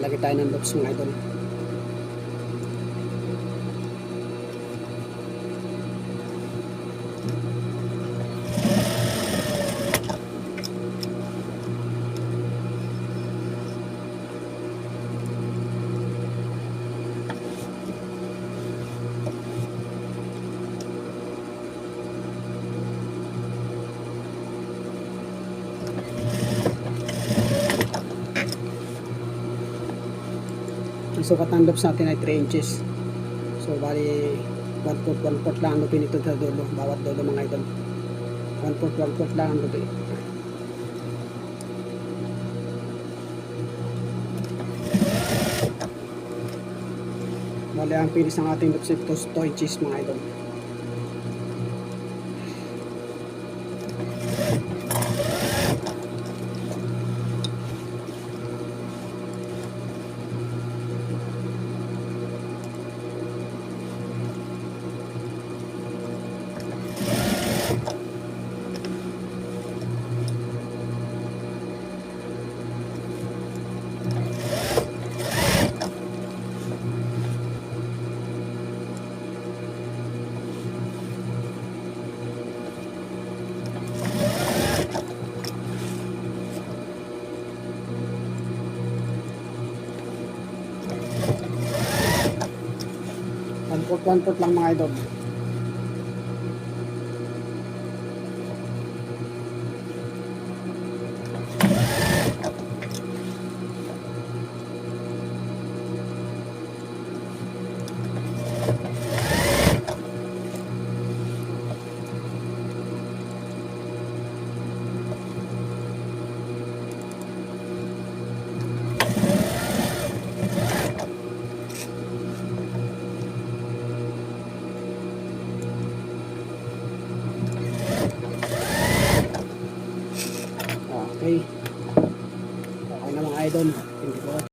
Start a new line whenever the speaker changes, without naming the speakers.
Lagi tayo ng loops mga idol. Ang sukat ng loops natin ay 3 inches. So, bali 1 foot, 1 foot lang ang lupin ito sa dulo. Bawat dulo mga idol. 1 foot, 1 foot lang ang lupin. Bali, ang pinis ng ating loops ito 2 inches mga idol. Foot lang mga idol. Okay. Okay na mga idol. Thank you.